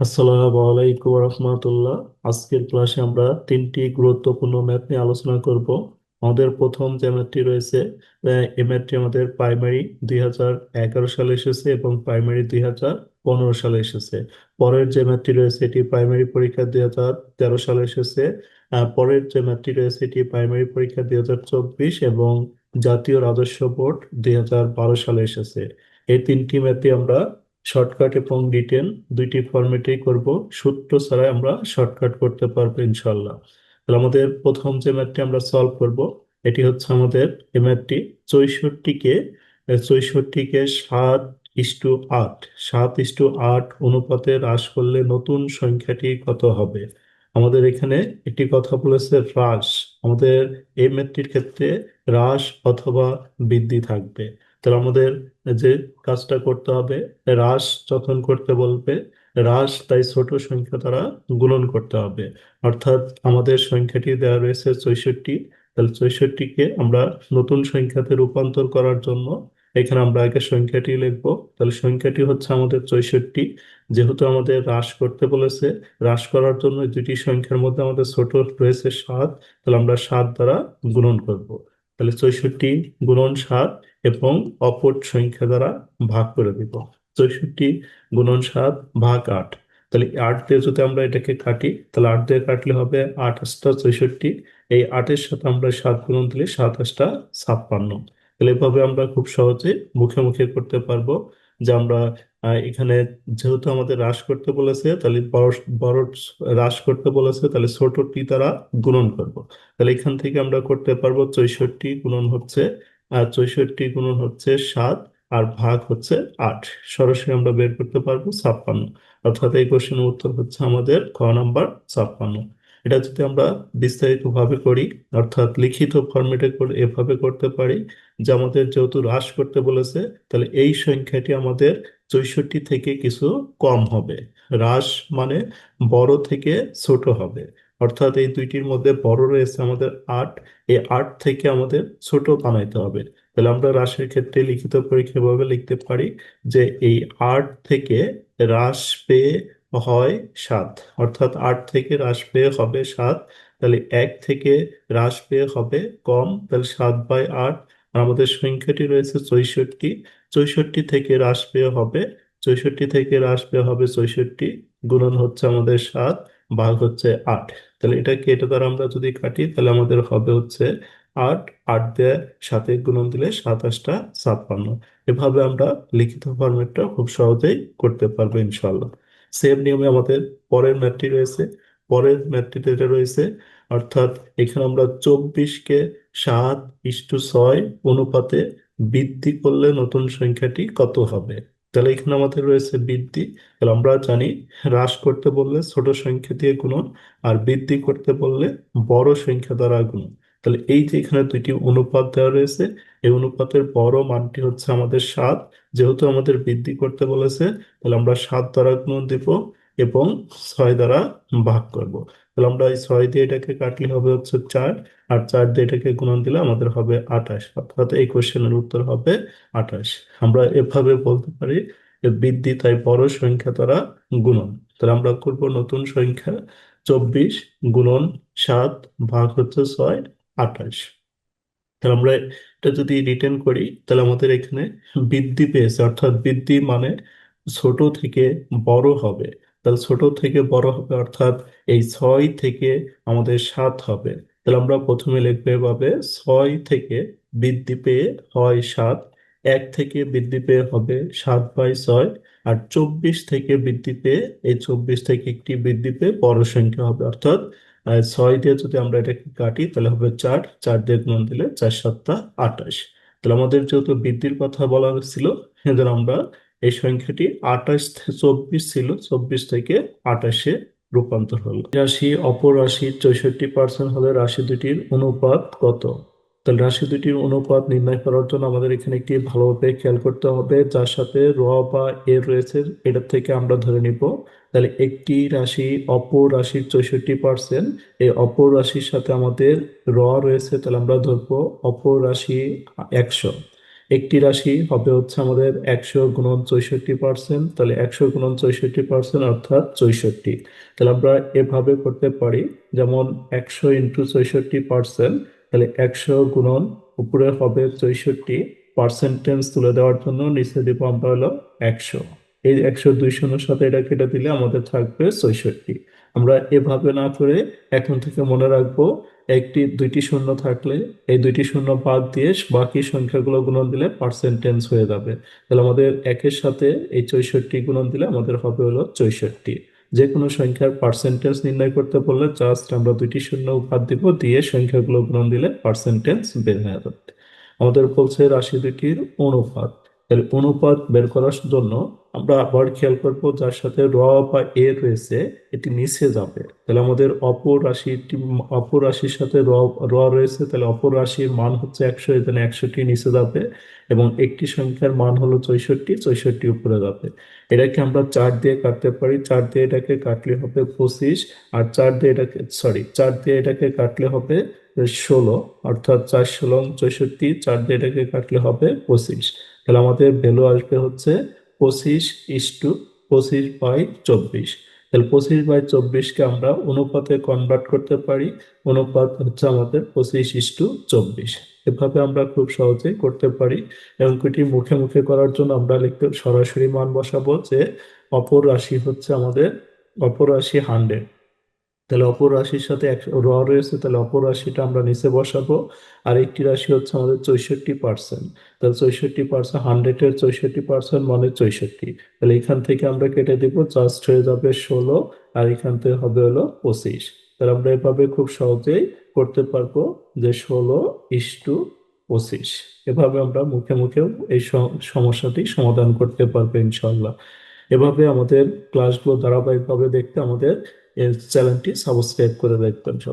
আসসালামু আলাইকুম রহমতুল্লাহ। আজকের ক্লাসে আমরা তিনটি গুরুত্বপূর্ণ ম্যাথ নিয়ে আলোচনা করব। আমাদের প্রথম যে ম্যাথটি রয়েছে এই ম্যাথটি আমাদের প্রাইমারি দুই হাজার এগারো সালে এসেছে এবং প্রাইমারি দুই হাজার পনেরো সালে এসেছে। পরের যে ম্যাথটি রয়েছে, এটি প্রাইমারি পরীক্ষা দুই হাজার তেরো সালে এসেছে। পরের যে ম্যাথটি রয়েছে, এটি প্রাইমারি পরীক্ষা দুই হাজার চব্বিশ এবং জাতীয় রাজস্ব বোর্ড দুই হাজার বারো সালে এসেছে। এই তিনটি ম্যাথই আমরা শর্টকাট এবং রিটেন দুইটি ফরম্যাটেই করব। সূত্র ছাড়াই আমরা শর্টকাট করতে পারব ইনশাল্লাহ তাহলে আমাদের প্রথম যে ম্যাথটি আমরা সলভ করব, এটি হচ্ছে আমাদের এই ম্যাথটি চৌষট্টিকে চৌষট্টিকে সাত ইস্টু আট। সাত ইস্টু আট অনুপাতে হ্রাস করলে নতুন সংখ্যাটি কত হবে? আমাদের এখানে একটি কথা বলেছে, হ্রাস। আমাদের এই ম্যাথটির ক্ষেত্রে হ্রাস অথবা বৃদ্ধি থাকবে। তাহলে আমাদের যে কাজটা করতে হবে, হ্রাস যখন করতে বলবে, হ্রাস তাই ছোট সংখ্যা দ্বারা গুণন করতে হবে। অর্থাৎ আমাদের সংখ্যাটি দেওয়া রয়েছে চৌষট্টি, তাহলে চৌষট্টিকে আমরা নতুন সংখ্যাতে রূপান্তর করার জন্য এখানে আমরা আগে সংখ্যাটি লিখব। তাহলে সংখ্যাটি হচ্ছে আমাদের চৌষট্টি। যেহেতু আমাদের হ্রাস করতে বলেছে, হ্রাস করার জন্য দুটি সংখ্যার মধ্যে আমাদের ছোট রয়েছে সাত, তাহলে আমরা সাত দ্বারা গুণন করব। তাহলে চৌষট্টি গুণন সাত এবং অপর সংখ্যা দ্বারা ভাগ করে দিব। চৌষট্টি গুণন সাত ভাগ আট। তাহলে আট দিয়ে যদি আমরা এটাকে কাটি, তাহলে আট দিয়ে কাটলে হবে আট চৌষট্টি। এই আটের সাথে আমরা সাত গুণন দিলে সাত ছাপ্পান্ন। তাহলে এভাবে আমরা খুব সহজে মুখে মুখে করতে পারব। যে আমরা এখানে যেহেতু আমাদের হ্রাস করতে বলেছে, তাহলে বড় বড় হ্রাস করতে বলেছে, তাহলে ছোটটি দ্বারা গুণন করব। তাহলে এখান থেকে আমরা করতে পারব চৌষট্টি গুণন হচ্ছে আর চৌষট্টি গুণন হচ্ছে সাত আর ভাগ হচ্ছে আট। সরাসরি আমরা বের করতে পারব ছাপ্পান্ন। অর্থাৎ এই কোশ্চেনের উত্তর হচ্ছে আমাদের খ নাম্বার ছাপ্পান্ন। এটা যদি আমরা বিস্তারিত ভাবে করি, অর্থাৎ লিখিত ফর্মেটে করে এভাবে করতে পারি, যে আমাদের যেহেতু হ্রাস করতে বলেছে, তাহলে এই সংখ্যাটি আমাদের চৌষট্টি থেকে কিছু কম হবে। হ্রাস মানে বড় থেকে ছোট হবে। অর্থাৎ এই দুইটির মধ্যে বড় রয়েছে আমাদের আট, এই আট থেকে আমাদের ছোট বানাইতে হবে। তাহলে আমরা হ্রাসের ক্ষেত্রে লিখিত পরীক্ষা ভাবে লিখতে পারি যে এই আট থেকে হ্রাস পেয়ে হয় সাত। অর্থাৎ আট থেকে হ্রাস পেয়ে হবে সাত, তাহলে এক থেকে হ্রাস পেয়ে হবে কম, তাহলে সাত বাই আট। আর আমাদের সংখ্যাটি রয়েছে চৌষট্টি। চৌষট্টি থেকে হ্রাস পেয়ে হবে, চৌষট্টি থেকে হ্রাস পেয়ে হবে চৌষট্টি, গুণন হচ্ছে আমাদের সাত, ভাগ হচ্ছে আট। তাহলে এটাকে এটা দ্বারা আমরা যদি কাটি, তাহলে আমাদের হবে হচ্ছে আট আট দিয়ে সাথে গুণন দিলে সাতাশটা ছাপ্পান্ন। এভাবে আমরা লিখিত ফরম্যাটটা খুব সহজেই করতে পারব ইনশাল্লাহ সেম নিয়মে আমাদের পরের ম্যাথটি রয়েছে। পরের ম্যাথটিতে এটা রয়েছে, অর্থাৎ এখানে আমরা চব্বিশকে সাত ইস্টু ছয় অনুপাতে বৃদ্ধি করলে নতুন সংখ্যাটি কত হবে? তাহলে এখানে আমাদের রয়েছে বৃদ্ধি। তাহলে আমরা জানি হ্রাস করতে বললে ছোট সংখ্যা দিয়ে গুণন, আর বৃদ্ধি করতে বললে বড় সংখ্যা দ্বারা গুণন। তাহলে এই যে এখানে দুইটি অনুপাত দেওয়া রয়েছে, এই অনুপাতের বড় মানটি হচ্ছে আমাদের সাত। যেহেতু আমাদের বৃদ্ধি করতে বলেছে, তাহলে আমরা সাত দ্বারা গুণন দিব এবং ছয় দ্বারা ভাগ করব। তাহলে আমরা এই ছয় দিয়ে এটাকে কাটলে হবে হচ্ছে চার, আর চার দিয়ে এটাকে গুণন দিলে আমাদের হবে আঠাশ। অর্থাৎ এই কোশ্চেনের উত্তর হবে আঠাশ। আমরা এভাবে বলতে পারি বৃদ্ধি তাই বড় সংখ্যা দ্বারা গুণন। তাহলে আমরা করব নতুন সংখ্যা, চব্বিশ গুণন সাত ভাগ হচ্ছে ছয় আঠাশ তাহলে আমরা এটা যদি রিটার্ন করি, তাহলে আমাদের এখানে বৃদ্ধি পেয়েছে, অর্থাৎ বৃদ্ধি মানে ছোট থেকে বড় হবে। তাহলে ছোট থেকে বড় হবে, অর্থাৎ এই ছয় থেকে আমাদের সাত হবে। তাহলে আমরা প্রথমে লিখব এভাবে, ছয় থেকে বৃদ্ধি পেয়ে হয় সাত, এক থেকে বৃদ্ধি পেয়ে হবে সাত বাই ছয়, আর চব্বিশ থেকে বৃদ্ধি পেয়ে এই চব্বিশ থেকে একটি বৃদ্ধি পেয়ে বড় সংখ্যা হবে। অর্থাৎ আর ছয় দিয়ে যদি আমরা এটাকে কাটি, তাহলে হবে চার। চার দিয়ে গুণ দিলে চার সাতটা আঠাশ। তাহলে আমাদের যেহেতু বৃদ্ধির কথা বলা হয়েছিল, সেজন্য আমরা এই সংখ্যাটি আঠাশ চব্বিশ ছিল, চব্বিশ থেকে আঠাশে রূপান্তর হলো। রাশি অপর রাশি চৌষট্টি পার্সেন্ট হলে রাশি দুটির অনুপাত কত? তাহলে রাশি দুটির অনুপাত নির্ণয় করার জন্য আমাদের এখানে একটি ভালোভাবে খেয়াল করতে হবে, যার সাথে র বা এ রয়েছে, এটার থেকে আমরা ধরে নিব। তাহলে একটি রাশি অপর রাশির চৌষট্টি পার্সেন্ট এই অপর রাশির সাথে আমাদের র রয়েছে, তাহলে আমরা ধরবো অপর রাশি একশো। একটি রাশি হবে হচ্ছে আমাদের একশো গুণন চৌষট্টি পার্সেন্ট তাহলে একশো গুণন চৌষট্টি পার্সেন্ট অর্থাৎ চৌষট্টি। তাহলে আমরা এভাবে করতে পারি, যেমন একশো ইন্টু চৌষট্টি পার্সেন্ট তাহলে একশো গুণন উপরে হবে চৌষট্টি পার্সেন্টেজ তুলে দেওয়ার জন্য নিচে দিব আমরা হলো একশো। এই একশো দুই শূন্যর সাথে এটা কেটে দিলে আমাদের থাকবে চৌষট্টি। আমরা এভাবে না করে এখন থেকে মনে রাখব একটি দুইটি শূন্য থাকলে এই দুইটি শূন্য বাদ দিয়ে বাকি সংখ্যাগুলো গুণন দিলে পার্সেন্টেজ হয়ে যাবে। তাহলে আমাদের একের সাথে এই চৌষট্টি গুণন দিলে আমাদের হবে হলো চৌষট্টি। যে কোনো সংখ্যার পার্সেন্টেজ নির্ণয় করতে বললে জাস্ট আমরা দুইটি শূন্য বাদ দিব, দিয়ে সংখ্যাগুলো গুণন দিলে পার্সেন্টেজ বের হয়ে যাবে। আমাদের বলছে রাশি দুটির অনুপাত। অনুপাত বের করার জন্য আমরা আবার খেয়াল করব যার সাথে র বা এ রয়েছে, এটি নিচে যাবে। তাহলে আমাদের অপর রাশিটি, অপর রাশির সাথে র র রয়েছে, তাহলে অপর রাশির মান হচ্ছে একশো এখানে একশোটি নিচে যাবে এবং একটি সংখ্যার মান হলো চৌষট্টি চৌষট্টি উপরে যাবে। এটাকে আমরা চার দিয়ে কাটতে পারি, চার দিয়ে এটাকে কাটলে হবে পঁচিশ আর চার দিয়ে এটাকে সরি চার দিয়ে এটাকে কাটলে হবে ষোলো, অর্থাৎ চার ষোলো, চৌষট্টি, চার দিয়ে এটাকে কাটলে হবে পঁচিশ। তাহলে আমাদের ভ্যালু আসবে হচ্ছে পঁচিশ ইস টু পঁচিশ বাই চব্বিশ। তাহলে পঁচিশ বাই চব্বিশকে আমরা অনুপাতে কনভার্ট করতে পারি। অনুপাত হচ্ছে আমাদের পঁচিশ ইস টু চব্বিশ। এভাবে আমরা খুব সহজেই করতে পারি। এটি মুখে মুখে করার জন্য আমরা লিখতে সরাসরি মান বসাবো যে অপর রাশি হচ্ছে আমাদের, অপর রাশি হান্ড্রেড তাহলে অপর রাশির সাথে র রয়েছে, তাহলে অপর রাশিটা আমরা নিচে বসাবো। আর একটি রাশি হচ্ছে আমাদের চৌষট্টি পার্সেন্ট তাহলে চৌষট্টি পার্সেন্ট হান্ড্রেডের চৌষট্টি পার্সেন্ট মানে চৌষট্টি। তাহলে এখান থেকে আমরা কেটে দিব জাস্ট হয়ে যাবে ষোলো, আর এখান থেকে হবে হলো পঁচিশ। তাহলে আমরা এভাবে খুব সহজেই করতে পারব যে ষোলো ইস টু পঁচিশ। এভাবে আমরা মুখে মুখেও এই সমস্যাটি সমাধান করতে পারব ইনশাল্লাহ এভাবে আমাদের ক্লাসগুলো ধারাবাহিকভাবে দেখতে আমাদের চ্যানেলটি সাবস্ক্রাইব করে রাখবেন